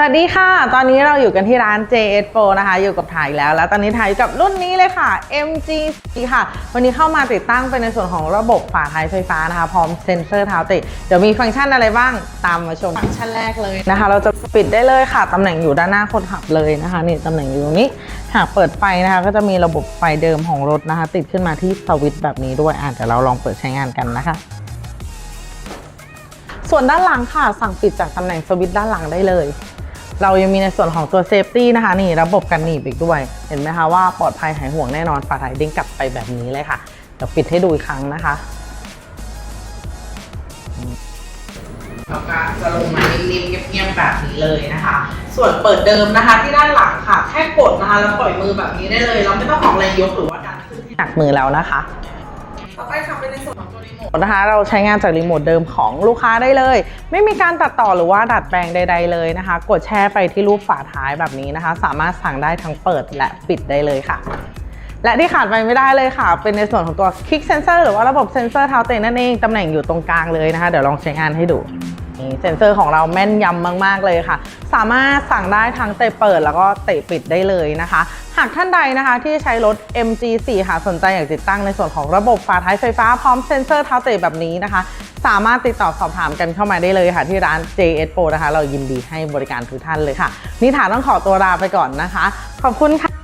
สวัสดีค่ะ ตอนนี้เราอยู่กันที่ร้าน JS Pro นะคะ อยู่กับถ่ายแล้ว แล้วตอนนี้ถ่ายอยู่กับรุ่นนี้เลยค่ะ MG 4ค่ะ วันนี้เข้ามาติดตั้งเป็นในส่วนของระบบฝาท้ายไฟฟ้านะคะ พร้อมเซ็นเซอร์เท้าติด เดี๋ยวมีฟังก์ชันอะไรบ้าง ตามมาชม ฟังก์ชันแรกเลยนะคะ เราจะปิดได้เลยค่ะ ตำแหน่งอยู่ด้านหน้าคนขับเลยนะคะ นี่ตำแหน่งอยู่ตรงนี้ หากเปิดไฟนะคะ ก็จะมีระบบไฟเดิมของรถนะคะ ติดขึ้นมาที่สวิตช์แบบนี้ด้วย อะเดี๋ยวเราลองเปิดใช้งานกันนะคะส่วนด้านหลังค่ะ สั่งปิดจากตำแหน่งสวิตช์ด้านหลังได้เลย เรายังมีในส่วนของตัวเซฟตี้นะคะนี่ระบบกันหนีบอีกด้วย เห็นไหมคะว่าปลอดภัยหายห่วงแน่นอนฝาถ่ายเด้งกลับไปแบบนี้เลยค่ะเดี๋ยวปิดให้ดูอีกครั้งนะคะเราก็จะลงมาริมๆเงียบๆแบบนี้เลยนะคะ ส่วนเปิดเดิมนะคะที่ด้านหลังค่ะ แค่กดนะคะแล้วปล่อยมือแบบนี้ได้เลย เราไม่ต้องออกแรงยกหรือว่าดันขึ้นที่หนักมือแล้วนะคะต่อ ไปค่ะเป็นในส่วนของตัวรีโมทนะคะเราใช้งานจากรีโมทเดิมของลูกค้าได้เลย ไม่มีการตัดต่อหรือว่าดัดแปลงใด ๆเลยนะคะ กดแช่ไปที่รูปฝาท้ายแบบนี้นะคะ สามารถสั่งได้ทั้งเปิดและปิดได้เลยค่ะและที่ขาดไปไม่ได้เลยค่ะ เป็นในส่วนของตัวคิกเซนเซอร์หรือว่าระบบเซนเซอร์เท้าเตะนั่นเอง ตำแหน่งอยู่ตรงกลางเลยนะคะ เดี๋ยวลองใช้งานให้ดู นี่เซ็นเซอร์ของเราแม่นยำมาก ๆ เลยค่ะ สามารถสั่งได้ทั้งเตะเปิดแล้วก็เตะปิดได้เลยนะคะ หากท่านใดนะคะที่ใช้รถ MG4 ค่ะสนใจอยากติดตั้งในส่วนของระบบฝาท้ายไฟฟ้าพร้อมเซ็นเซอร์เท้าเตะแบบนี้นะคะ สามารถติดต่อสอบถามกันเข้ามาได้เลยค่ะ ที่ร้าน JS Pro นะคะ เรายินดีให้บริการทุกท่านเลยค่ะนิถาต้องขอตัวลาไปก่อนนะคะ ขอบคุณค่ะ